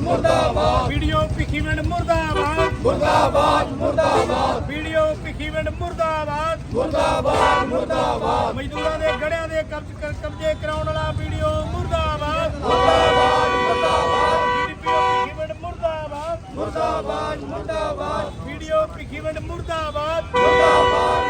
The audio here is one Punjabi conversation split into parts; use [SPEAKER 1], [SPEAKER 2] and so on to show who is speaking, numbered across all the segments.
[SPEAKER 1] ਮੁਰਦਾਬਾਦ।
[SPEAKER 2] ਵੀਡੀਓ ਭਿੱਖੀਵਿੰਡ ਮੁਰਦਾਬਾਦ।
[SPEAKER 1] ਮੁਰਦਾਬਾਦ ਮੁਰਦਾਬਾਦ।
[SPEAKER 2] ਵੀਡੀਓ ਭਿੱਖੀਵਿੰਡ ਮੁਰਦਾਬਾਦ।
[SPEAKER 1] ਮੁਰਦਾਬਾਦ ਮੁਰਦਾਬਾਦ।
[SPEAKER 2] ਮਜ਼ਦੂਰਾਂ ਦੇ ਗੜਿਆਂ ਦੇ ਕਬਜ਼ ਕਰ- ਕਬਜ਼ੇ ਕਰਾਉਣ ਵਾਲਾ ਵੀਡੀਓ ਮੁਰਦਾਬਾਦ।
[SPEAKER 1] ਮੁਰਦਾਬਾਦ ਮੁਰਦਾਬਾਦ।
[SPEAKER 2] ਵੀਡੀਓ ਭਿੱਖੀਵਿੰਡ ਮੁਰਦਾਬਾਦ।
[SPEAKER 1] ਮੁਰਦਾਬਾਦ ਮੁਰਦਾਬਾਦ।
[SPEAKER 2] ਵੀਡੀਓ ਭਿੱਖੀਵਿੰਡ ਮੁਰਦਾਬਾਦ।
[SPEAKER 1] ਮੁਰਦਾਬਾਦ।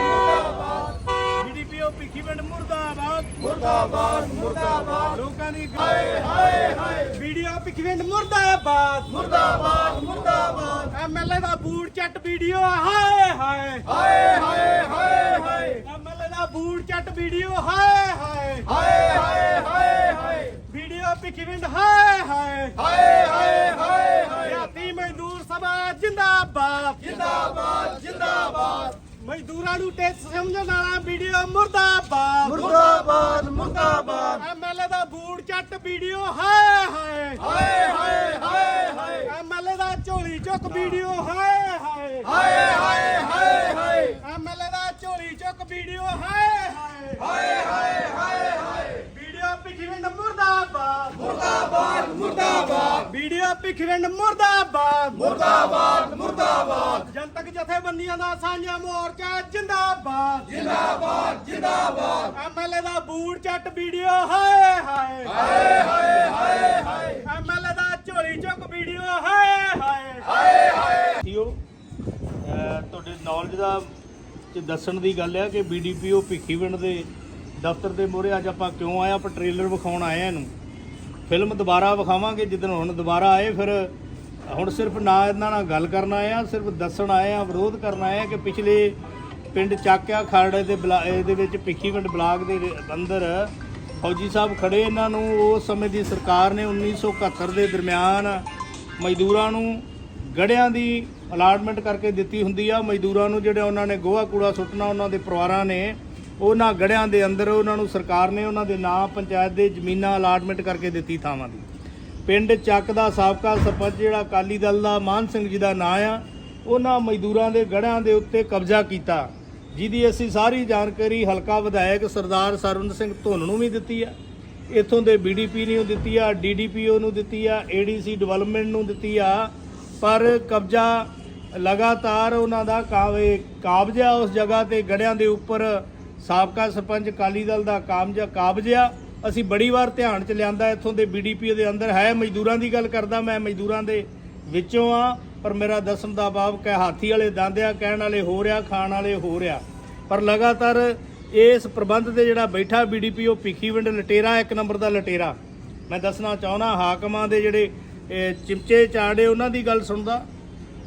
[SPEAKER 2] ਵੀਡੀਓ ਭਿੱਖੀਵਿੰਡ ਮੁਰਦਾਬਾਦ।
[SPEAKER 1] ਮੁਰਦਾਬਾਦ ਮੁਰਦਾਬਾਦ।
[SPEAKER 2] ਲੋਕਾਂ ਦੀ
[SPEAKER 1] ਹਾਏ ਹਾਏ ਹਾਏ।
[SPEAKER 2] ਵੀਡੀਓ ਭਿੱਖੀਵਿੰਡ ਮੁਰਦਾਬਾਦ।
[SPEAKER 1] ਮੁਰਦਾਬਾਦ ਮੁਰਦਾਬਾਦ।
[SPEAKER 2] ਐਮਐਲਏ ਦਾ ਬੂਟ ਚੱਟ ਵੀਡੀਓ ਹਾਏ ਹਾਏ।
[SPEAKER 1] ਹਾਏ ਹਾਏ ਹਾਏ ਹਾਏ।
[SPEAKER 2] ਐਮਐਲਏ ਦਾ ਬੂਟ ਚੱਟ ਵੀਡੀਓ। ਹਾਏ ਹਾਏ।
[SPEAKER 1] ਹਾਏ ਹਾਏ ਹਾਏ ਹਾਏ।
[SPEAKER 2] ਵੀਡੀਓ ਭਿੱਖੀਵਿੰਡ ਹਾਏ ਹਾਏ।
[SPEAKER 1] ਹਾਏ ਹਾਏ ਹਾਏ ਹਾਏ।
[SPEAKER 2] ਜਾਤੀ ਮਜ਼ਦੂਰ ਸਭਾ ਜਿੰਦਾਬਾਦ।
[SPEAKER 1] ਜਿੰਦਾਬਾਦ ਜਿੰਦਾਬਾਦ।
[SPEAKER 2] ਮਜ਼ਦੂਰਾਂ ਨੂੰ ਟੈਕਸ ਸਮਝਣ ਵਾਲਾ ਵੀਡੀਓ ਮੁਰਦਾਬਾਦ।
[SPEAKER 1] ਮੁਰਦਾਬਾਦ ਮੁਰਦਾਬਾਦ।
[SPEAKER 2] ਐਮਐਲਏ ਦਾ ਬੂਟ ਚੱਟ ਵੀਡੀਓ ਹਾਏ ਹਾਏ।
[SPEAKER 1] ਹਾਏ ਹਾਏ ਹਾਏ ਹਾਏ।
[SPEAKER 2] ਐਮਐਲਏ ਦਾ ਝੋਲੀ ਚੁੱਕ ਵੀਡੀਓ ਹਾਏ ਹਾਏ।
[SPEAKER 1] ਹਾਏ ਹਾਏ ਹਾਏ ਹਾਏ।
[SPEAKER 2] ਐਮਐਲਏ ਦਾ ਝੋਲੀ ਚੁੱਕ ਵੀਡੀਓ ਹਾਏ ਹਾਏ
[SPEAKER 1] ਹਾਏ ਹਾਏ ਹਾਏ ਹਾਏ
[SPEAKER 2] ਵੀਡੀਓ ਭਿੱਖੀਵਿੰਡ ਮੁਰਦਾਬਾਦ
[SPEAKER 1] ਮੁਰਦਾਬਾਦ ਮੁਰਦਾਬਾਦ
[SPEAKER 2] ਭਿੱਖੀਵਿੰਡ ਮੁਰਦਾਬਾਦ।
[SPEAKER 1] ਮੁਰਦਾਬਾਦ ਮੁਰਦਾਬਾਦ।
[SPEAKER 2] ਜਨਤਕ ਜਥੇਬੰਦੀਆਂ ਦਾ ਸਾਂਝਾ ਮੋਰਚਾ ਜਿੰਦਾਬਾਦ।
[SPEAKER 1] ਜਿੰਦਾਬਾਦ ਜਿੰਦਾਬਾਦ।
[SPEAKER 2] ਐਮਐਲਏ ਦਾ ਬੂਟ ਚੱਟ ਵੀਡੀਓ ਹਾਏ ਹਾਏ।
[SPEAKER 1] ਹਾਏ ਹਾਏ ਹਾਏ ਹਾਏ।
[SPEAKER 2] ਐਮਐਲਏ ਦਾ ਝੋਲੀ ਚੁੱਕ ਵੀਡੀਓ ਹਾਏ ਹਾਏ।
[SPEAKER 1] ਹਾਏ ਹਾਏ।
[SPEAKER 2] ਥੀਓ ਤੁਹਾਡੇ ਨੌਲੇਜ ਦਾ ਚ ਦੱਸਣ ਦੀ ਗੱਲ ਹੈ ਕਿ ਬੀਡੀਪੀਓ ਭਿੱਖੀਵਿੰਡ ਦੇ ਦਫ਼ਤਰ ਦੇ ਮੂਹਰੇ ਅੱਜ ਆਪਾਂ ਕਿਉਂ ਆਏ ਆਪਾਂ ਟ੍ਰੇਲਰ ਵਿਖਾਉਣ ਆਏ ਆ ਇਹਨੂੰ। ਫਿਲਮ ਦੁਬਾਰਾ ਵਿਖਾਵਾਂਗੇ, ਜਿੱਦਣ ਹੁਣ ਦੁਬਾਰਾ ਆਏ, ਫਿਰ ਹੁਣ ਸਿਰਫ ਨਾ ਇਹਨਾਂ ਨਾਲ ਗੱਲ ਕਰਨ ਆਇਆ ਸਿਰਫ ਦੱਸਣ ਆਏ ਆ, ਵਿਰੋਧ ਕਰਨ ਆਇਆ ਕਿ ਪਿਛਲੇ ਪਿੰਡ ਚਾਕਿਆ ਖਰੜੇ ਦੇ ਬਲਾ- ਇਹਦੇ ਵਿੱਚ ਭਿੱਖੀਵਿੰਡ ਬਲਾਕ ਦੇ ਅੰਦਰ ਫੌਜੀ ਸਾਹਿਬ ਖੜੇ ਇਹਨਾਂ ਨੂੰ। ਉਸ ਸਮੇਂ ਦੀ ਸਰਕਾਰ ਨੇ 1971 ਦੇ ਦਰਮਿਆਨ ਮਜ਼ਦੂਰਾਂ ਨੂੰ ਗੜਿਆਂ ਦੀ ਅਲਾਟਮੈਂਟ ਕਰਕੇ ਦਿੱਤੀ ਹੁੰਦੀ ਆ। ਮਜ਼ਦੂਰਾਂ ਨੂੰ ਜਿਹੜੇ ਉਹਨਾਂ ਨੇ ਗੋਹਾ ਕੂੜਾ ਸੁੱਟਣਾ, ਉਹਨਾਂ ਦੇ ਪਰਿਵਾਰਾਂ ਨੇ ਉਹਨਾਂ ਗੜਿਆਂ ਦੇ ਅੰਦਰ ਉਹਨਾਂ ਨੂੰ ਸਰਕਾਰ ਨੇ ਉਹਨਾਂ ਦੇ ਨਾਂ ਪੰਚਾਇਤ ਦੇ ਜ਼ਮੀਨਾਂ ਅਲਾਟਮੈਂਟ ਕਰਕੇ ਦਿੱਤੀ ਥਾਵਾਂ ਦੀ। ਪਿੰਡ ਚੱਕ ਦਾ ਸਾਬਕਾ ਸਰਪੰਚ ਜਿਹੜਾ ਅਕਾਲੀ ਦਲ ਦਾ ਮਾਨ ਸਿੰਘ ਜੀ ਦਾ ਨਾਂ ਆ, ਉਹਨਾਂ ਮਜ਼ਦੂਰਾਂ ਦੇ ਗੜਿਆਂ ਦੇ ਉੱਤੇ ਕਬਜ਼ਾ ਕੀਤਾ। ਜਿਹਦੀ ਅਸੀਂ ਸਾਰੀ ਜਾਣਕਾਰੀ ਹਲਕਾ ਵਿਧਾਇਕ ਸਰਦਾਰ ਸਰਵਿੰਦ ਸਿੰਘ ਧੁੰਨ ਨੂੰ ਵੀ ਦਿੱਤੀ ਆ। ਇੱਥੋਂ ਦੇ ਬੀਡੀਪੀ ਨੂੰ ਦਿੱਤੀ ਆ ਡੀਡੀਪੀਓ ਨੂੰ ਦਿੱਤੀ ਆ ਏਡੀਸੀ ਡਿਵੈਲਪਮੈਂਟ ਨੂੰ ਦਿੱਤੀ ਆ। ਪਰ ਕਬਜ਼ਾ ਲਗਾਤਾਰ ਉਹਨਾਂ ਦਾ ਕਾਵੇ ਕਾਬਜਾ ਉਸ ਜਗ੍ਹਾ ਤੇ ਗੜਿਆਂ ਦੇ ਉੱਪਰ ਸਾਬਕਾ ਸਰਪੰਚ ਅਕਾਲੀ ਦਲ ਦਾ ਕਾਮਜਾ ਕਾਬਜਾ ਅਸੀਂ ਬੜੀ ਵਾਰ ਧਿਆਨ ਚ ਲਿਆਂਦਾ, ਇੱਥੋਂ ਦੇ ਬੀਡੀਪੀ ਦੇ ਅੰਦਰ ਹੈ, ਮਜ਼ਦੂਰਾਂ ਦੀ ਗੱਲ ਕਰਦਾ ਮੈਂ, ਮਜ਼ਦੂਰਾਂ ਦੇ ਵਿੱਚੋਂ ਆ, ਪਰ ਮੇਰਾ ਦੱਸਣ ਦਾ ਬਾਬ ਕਹਿ, ਹਾਥੀ ਵਾਲੇ ਦੰਦਿਆ ਕਹਿਣ ਵਾਲੇ ਹੋ ਰਿਆ ਖਾਣ ਵਾਲੇ ਹੋ ਰਿਆ ਪਰ ਲਗਾਤਾਰ ਇਸ ਪ੍ਰਬੰਧ ਤੇ ਜਿਹੜਾ ਬੈਠਾ ਬੀਡੀਪੀ ਉਹ ਭਿੱਖੀਵਿੰਡ ਲਟੇਰਾ, ਇੱਕ ਨੰਬਰ ਦਾ ਲਟੇਰਾ। ਮੈਂ ਦੱਸਣਾ ਚਾਹੁੰਦਾ, ਹਾਕਮਾਂ ਦੇ ਜਿਹੜੇ ਚਿਮਚੇ ਚਾੜੇ ਉਹਨਾਂ ਦੀ ਗੱਲ ਸੁਣਦਾ।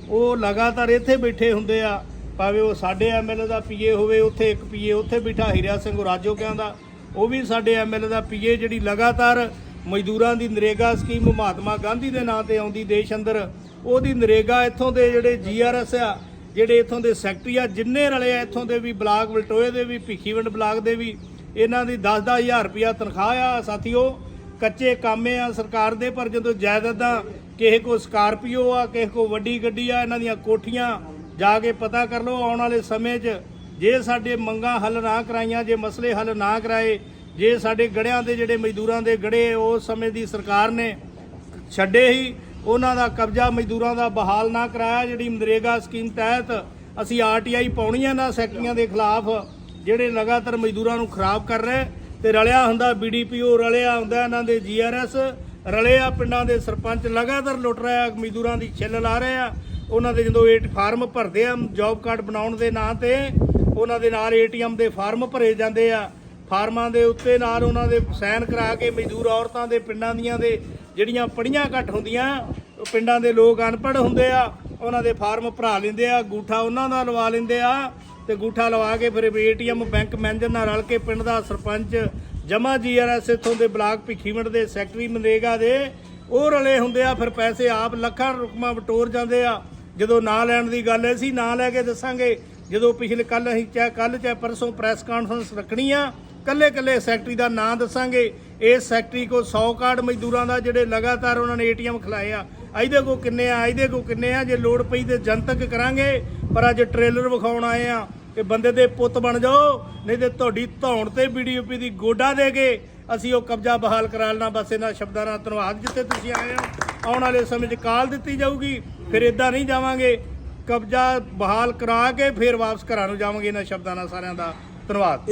[SPEAKER 2] ਉਹ ਲਗਾਤਾਰ ਇੱਥੇ ਬੈਠੇ ਹੁੰਦੇ ਆ। ਭਾਵੇਂ ਉਹ ਸਾਡੇ ਐਮਐਲਏ ਦਾ ਪੀਏ ਹੋਵੇ, ਉੱਥੇ ਇੱਕ ਪੀਏ, ਉੱਥੇ ਬੈਠਾ ਹੀਰਿਆ ਸਿੰਘ ਰਾਜੋ ਕਹਿੰਦਾ ਉਹ ਵੀ ਸਾਡੇ ਐਮਐਲਏ ਦਾ ਪੀਏ, ਜਿਹੜੀ ਲਗਾਤਾਰ ਮਜ਼ਦੂਰਾਂ ਦੀ ਨਰੇਗਾ ਸਕੀਮ ਮਹਾਤਮਾ ਗਾਂਧੀ ਦੇ ਨਾਂ ਤੇ ਆਉਂਦੀ ਦੇਸ਼ ਅੰਦਰ, ਉਹਦੀ ਨਰੇਗਾ ਇੱਥੋਂ ਦੇ ਜਿਹੜੇ ਜੀਆਰਐਸ ਆ, ਜਿਹੜੇ ਇੱਥੋਂ ਦੇ ਸੈਕਟਰੀ ਆ, ਜਿੰਨੇ ਰਲੇ ਆ ਇੱਥੋਂ ਦੇ ਵੀ ਬਲਾਕ ਵਲਟੋਏ ਦੇ ਵੀ, ਭਿੱਖੀਵੰਡ ਬਲਾਕ ਦੇ ਵੀ, ਇਹਨਾਂ ਦੀ 10-10000 ਰੁਪਇਆ ਤਨਖਾਹ ਆ ਸਾਥੀਓ, ਕੱਚੇ ਕਾਮੇ ਆ ਸਰਕਾਰ ਦੇ, ਪਰ ਜਦੋਂ ਜਾਇਦਾਦਾਂ, ਕਿਸੇ ਕੋ ਸਕਾਰਪੀਓ ਆ, ਕਿਸੇ ਕੋ ਵੱਡੀ ਗੱਡੀ ਆ, ਇਹਨਾਂ ਦੀਆਂ ਕੋਠੀਆਂ ਜਾ ਕੇ ਪਤਾ ਕਰ ਲਓ, ਆਉਣ ਵਾਲੇ ਸਮੇਂ 'ਚ ਜੇ ਸਾਡੇ ਮੰਗਾਂ ਹੱਲ ਨਾ ਕਰਾਈਆਂ, ਜੇ ਮਸਲੇ ਹੱਲ ਨਾ ਕਰਾਏ, ਜੇ ਸਾਡੇ ਗੜਿਆਂ ਦੇ ਜਿਹੜੇ ਮਜ਼ਦੂਰਾਂ ਦੇ ਗੜੇ ਉਸ ਸਮੇਂ ਦੀ ਸਰਕਾਰ ਨੇ ਛੱਡੇ ਹੀ, ਉਹਨਾਂ ਦਾ ਕਬਜ਼ਾ ਮਜ਼ਦੂਰਾਂ ਦਾ ਬਹਾਲ ਨਾ ਕਰਾਇਆ, ਜਿਹੜੀ ਮਨਰੇਗਾ ਸਕੀਮ ਤਹਿਤ ਅਸੀਂ ਆਰਟੀਆਈ ਪਾਉਣੀਆਂ ਨਾ ਸੈਕਟਰੀਆਂ ਦੇ ਖਿਲਾਫ, ਜਿਹੜੇ ਲਗਾਤਾਰ ਮਜ਼ਦੂਰਾਂ ਨੂੰ ਖਰਾਬ ਕਰ ਰਹੇ, ਤੇ ਰਲਿਆ ਹੁੰਦਾ ਬੀਡੀਪੀਓ ਰਲਿਆ ਹੁੰਦਾ ਇਹਨਾਂ ਦੇ ਜੀਆਰਐਸ ਰਲੇ ਆ ਪਿੰਡਾਂ ਦੇ ਸਰਪੰਚ ਲਗਾਤਾਰ ਲੁੱਟ ਰਿਹਾ ਮਜ਼ਦੂਰਾਂ ਦੀ ਛਿੱਲ ਲਾ ਰਹੇ ਆ ਉਹਨਾਂ ਦੇ ਜਦੋਂ ਏਟ ਫਾਰਮ ਭਰਦੇ ਆ ਜੌਬ ਕਾਰਡ ਬਣਾਉਣ ਦੇ ਨਾਂ ਤੇ, ਉਹਨਾਂ ਦੇ ਨਾਲ ਏਟੀਐਮ ਦੇ ਫਾਰਮ ਭਰੇ ਜਾਂਦੇ ਆ। ਫਾਰਮਾਂ ਦੇ ਉੱਤੇ ਨਾਲ ਉਹਨਾਂ ਦੇ ਸਾਈਨ ਕਰਾ ਕੇ ਮਜ਼ਦੂਰ ਔਰਤਾਂ ਦੇ ਪਿੰਡਾਂ ਦੀਆਂ ਦੇ ਜਿਹੜੀਆਂ ਪੜੀਆਂ ਘੱਟ ਹੁੰਦੀਆਂ, ਪਿੰਡਾਂ ਦੇ ਲੋਕ ਅਨਪੜ੍ਹ ਹੁੰਦੇ ਆ, ਉਹਨਾਂ ਦੇ ਫਾਰਮ ਭਰਾ ਲੈਂਦੇ ਆ, ਗੂਠਾ ਉਹਨਾਂ ਦਾ ਲਵਾ ਲੈਂਦੇ ਆ ਤੇ ਗੂਠਾ ਲਵਾ ਕੇ ਫਿਰ ਏਟੀਐਮ ਬੈਂਕ ਮੈਨੇਜਰ ਨਾਲ ਰਲ ਕੇ ਪਿੰਡ ਦਾ ਸਰਪੰਚ ਜਮਾ ਜੀਆਰਐਸ ਇੱਥੋਂ ਦੇ ਬਲਾਕ ਭਿੱਖੀਵਿੰਡ ਦੇ ਸੈਕਟਰੀ ਮਨਰੇਗਾ ਦੇ, ਉਹ ਰਲੇ ਹੁੰਦੇ ਆ, ਫਿਰ ਪੈਸੇ ਆਪ ਲੱਖਾਂ ਰੁਪਈਆ ਵਟੋਰ ਜਾਂਦੇ ਆ। ਜਦੋਂ ਨਾਂ ਲੈਣ ਦੀ ਗੱਲ ਹੈ ਸੀ ਨਾਂ ਲੈ ਕੇ ਦੱਸਾਂਗੇ। ਜਦੋਂ ਪਿਛਲੇ ਕੱਲ ਅਸੀਂ ਚਾਹੇ ਕੱਲ ਚਾਹੇ ਪਰਸੋਂ ਪ੍ਰੈਸ ਕਾਨਫਰੰਸ ਰੱਖਣੀ ਆ ਕੱਲੇ ਕੱਲੇ ਸੈਕਟਰੀ ਦਾ ਨਾਂ ਦੱਸਾਂਗੇ। ਇਸ ਸੈਕਟਰੀ ਕੋ 100 ਕਾਰਡ ਮਜ਼ਦੂਰਾਂ ਦਾ ਜਿਹੜੇ ਲਗਾਤਾਰ ਉਹਨਾਂ ਨੇ ਏਟੀਐਮ ਖਿਲਾਏ ਆ। ਇਹਦੇ ਕੋ ਕਿੰਨੇ ਆ ਇਹਦੇ ਕੋ ਕਿੰਨੇ ਆ, ਜੇ ਲੋੜ ਪਈ ਤੇ ਜਨਤਕ ਕਰਾਂਗੇ, ਪਰ ਅੱਜ ਟ੍ਰੇਲਰ ਵਿਖਾਉਣ ਆਏ ਆ ਕਿ ਬੰਦੇ ਦੇ ਪੁੱਤ ਬਣ ਜਾਓ, ਨਹੀਂ ਤੇ ਤੁਹਾਡੀ ਧੌਣ ਤੇ ਬੀਡੀਪੀ ਦੀ ਗੋਡਾ ਦੇ ਕੇ ਅਸੀਂ ਉਹ ਕਬਜ਼ਾ ਬਹਾਲ ਕਰਾ ਲੈਣਾ। ਬਸ ਇਹਨਾਂ ਸ਼ਬਦਾਂ ਨਾਲ ਧੰਨਵਾਦ ਜਿੱਥੇ ਤੁਸੀਂ ਆਏ ਹੋ। ਆਉਣ ਵਾਲੇ ਸਮੇਂ 'ਚ ਕਾਲ ਦਿੱਤੀ ਜਾਊਗੀ। ਫਿਰ ਇਦਾਂ ਨਹੀਂ ਜਾਵਾਂਗੇ, ਕਬਜ਼ਾ ਬਹਾਲ ਕਰਾ ਕੇ ਫਿਰ ਵਾਪਸ ਘਰਾਂ ਨੂੰ ਜਾਵਾਂਗੇ ਇਹਨਾਂ ਸ਼ਬਦਾਂ ਨਾਲ ਸਾਰਿਆਂ ਦਾ ਧੰਨਵਾਦ।